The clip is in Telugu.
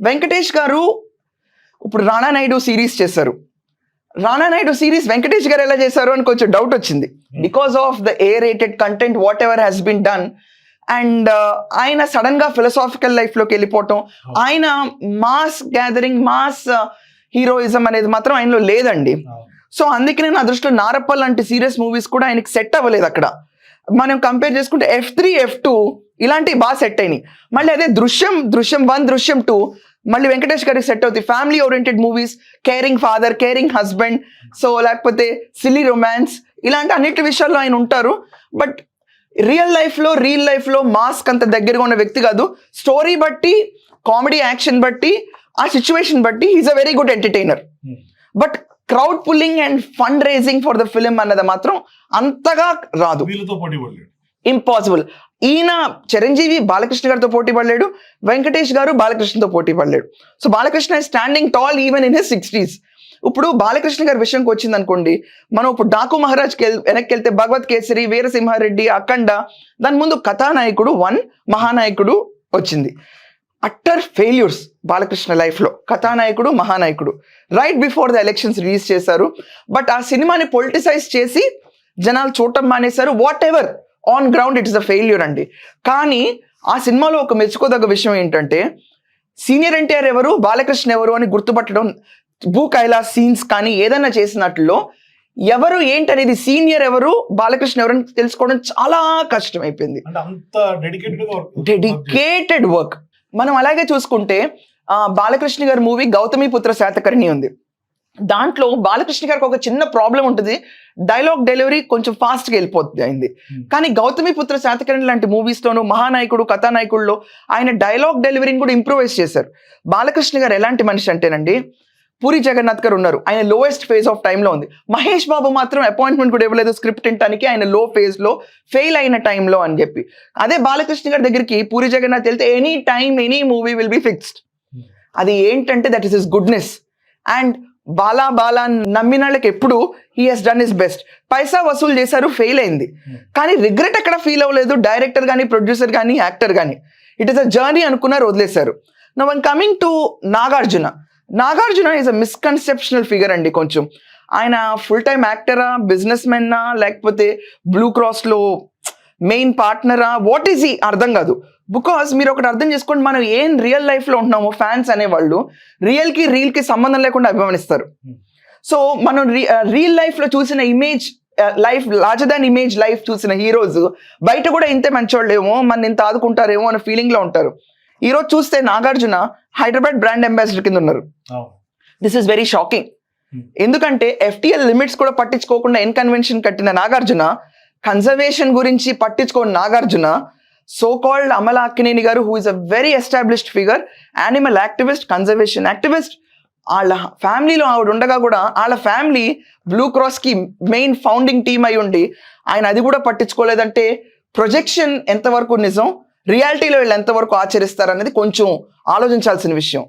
వెంకటేష్ గారు ఇప్పుడు రాణా నాయుడు సిరీస్ చేశారు. రాణా నాయుడు సిరీస్ వెంకటేష్ గారు ఎలా చేశారు అని కొంచెం డౌట్ వచ్చింది. Because of the A rated content whatever has been done and ఆయన సడన్గా ఫిలసాఫికల్ లైఫ్లోకి వెళ్ళిపోవటం ఆయన మాస్ గ్యాదరింగ్ మాస్ హీరోయిజం అనేది మాత్రం ఆయనలో లేదండి. సో అందుకనే నా దృష్టిలో నారప్ప లాంటి సీరియస్ మూవీస్ కూడా ఆయనకి సెట్ అవ్వలేదు అక్కడ. మనం కంపేర్ చేసుకుంటే ఎఫ్ త్రీ ఎఫ్ టూ ఇలాంటివి బాగా సెట్ అయినాయి. మళ్ళీ అదే దృశ్యం దృశ్యం వన్ దృశ్యం టూ మళ్ళీ వెంకటేష్ గారికి సెట్ అవుతాయి. Family oriented movies caring father caring husband so లేకపోతే సిల్లీ రొమాన్స్ ఇలాంటి అన్నిటి విషయాల్లో ఆయన ఉంటారు. బట్ రియల్ లైఫ్లో రియల్ లైఫ్లో మాస్క్ అంత దగ్గరగా ఉన్న వ్యక్తి కాదు. స్టోరీ బట్టి కామెడీ యాక్షన్ బట్టి ఆ సిచ్యువేషన్ బట్టి is a very good entertainer but crowd pulling and fund raising for the film అన్నది మాత్రం అంతగా రాదు. ఇంపాసిబుల్ ఈయన చిరంజీవి బాలకృష్ణ గారితో పోటీ పడలేడు వెంకటేష్ గారు బాలకృష్ణతో పోటీ పడలేడు. So Balakrishna standing tall even in his sixties ఇప్పుడు బాలకృష్ణ గారి విషయంకి వచ్చింది అనుకోండి మనం ఇప్పుడు డాకు మహారాజ్కి వెళ్ వెనక్కి వెళ్తే భగవత్ కేసరి వీరసింహారెడ్డి అఖండ దాని ముందు కథానాయకుడు వన్ మహానాయకుడు వచ్చింది. అట్టర్ ఫెయిల్యూర్స్ బాలకృష్ణ లైఫ్లో Kathanayakudu Mahanayakudu. Right before the elections release చేశారు. బట్ ఆ సినిమాని పొలిటిసైజ్ చేసి జనాలు చూడటం మానేశారు. Whatever on ground it is a failure అండి. కానీ ఆ సినిమాలో ఒక మెచ్చుకోదగ్గ విషయం ఏంటంటే సీనియర్ ఎన్టీఆర్ ఎవరు బాలకృష్ణ ఎవరు అని గుర్తుపట్టడం భూ కైలాస్ సీన్స్ కానీ ఏదైనా చేసినట్లో ఎవరు ఏంటనేది సీనియర్ ఎవరు బాలకృష్ణ ఎవరు తెలుసుకోవడం చాలా కష్టం అయిపోయింది డెడికేటెడ్ వర్క్ మనం అలాగే చూసుకుంటే బాలకృష్ణ గారి మూవీ గౌతమి పుత్ర శాతకర్ణి ఉంది. దాంట్లో బాలకృష్ణ గారికి ఒక చిన్న ప్రాబ్లం ఉంటుంది. డైలాగ్ డెలివరీ కొంచెం ఫాస్ట్గా వెళ్ళిపోతుంది అయింది. Hmm. కానీ గౌతమి పుత్ర శాతకర్ణి లాంటి మూవీస్లోను మహానాయకుడు కథానాయకుల్లో ఆయన డైలాగ్ డెలివరీని కూడా ఇంప్రూవైజ్ చేశారు. బాలకృష్ణ గారు ఎలాంటి మనిషి అంటేనండి పూరి జగన్నాథ్ గారు ఉన్నారు. ఆయన లోయెస్ట్ ఫేజ్ ఆఫ్ టైంలో ఉంది. మహేష్ బాబు మాత్రం అపాయింట్మెంట్ కూడా ఇవ్వలేదు. స్క్రిప్ట్ వినటానికి ఆయన లో ఫేజ్లో ఫెయిల్ అయిన టైంలో అని చెప్పి. అదే బాలకృష్ణ గారి దగ్గరికి పూరి జగన్నాథ్ వెళ్తే any time any movie will be fixed అది ఏంటంటే that is is goodness and Bala Bala నమ్మిన వాళ్ళకి ఎప్పుడు he he's done is best పైసా వసూలు చేశారు ఫెయిల్ అయింది. కానీ రిగ్రెట్ ఎక్కడ ఫీల్ అవ్వలేదు డైరెక్టర్ కానీ ప్రొడ్యూసర్ కానీ యాక్టర్ కానీ ఇట్ ఇస్ అ జర్నీ అనుకున్నారు వదిలేశారు. నా one coming to Nagarjuna. Nagarjuna is a misconceptional figure అండి కొంచెం. ఆయన ఫుల్ టైం యాక్టరా బిజినెస్ మెన్నా లేకపోతే బ్లూ క్రాస్లో మెయిన్ పార్ట్నరా వాట్ ఈజ్ ఈ అర్థం కాదు. బికాస్ మీరు ఒకటి అర్థం చేసుకోండి మనం ఏం రియల్ లైఫ్లో ఉంటున్నామో ఫ్యాన్స్ అనేవాళ్ళు రియల్కి రీల్కి సంబంధం లేకుండా అభిమానిస్తారు. సో మనం రియల్ లైఫ్లో చూసిన image life larger than image life చూసిన హీరోస్ బయట కూడా ఇంతే మంచోళ్ళేమో మన ఇంత ఆదుకుంటారేమో అనే ఫీలింగ్లో ఉంటారు. ఈరోజు చూస్తే నాగార్జున హైదరాబాద్ బ్రాండ్ అంబాసిడర్ కింద ఉన్నారు. This is very shocking Hmm. ఎందుకంటే ఎఫ్టిఎల్ లిమిట్స్ కూడా పట్టించుకోకుండా ఎన్ కన్వెన్షన్ కట్టిన నాగార్జున కన్జర్వేషన్ గురించి పట్టించుకోని నాగార్జున సో కాల్డ్ అమల అక్కినేని గారు who is a very established figure animal activist conservation activist వాళ్ళ ఫ్యామిలీలో ఆవిడ ఉండగా కూడా వాళ్ళ ఫ్యామిలీ బ్లూ క్రాస్కి మెయిన్ ఫౌండింగ్ టీమ్ అయి ఉండి ఆయన అది కూడా పట్టించుకోలేదంటే ప్రొజెక్షన్ ఎంతవరకు నిజం? రియాలిటీలో వీళ్ళు ఎంతవరకు ఆచరిస్తారు అనేది కొంచెం ఆలోచించాల్సిన విషయం.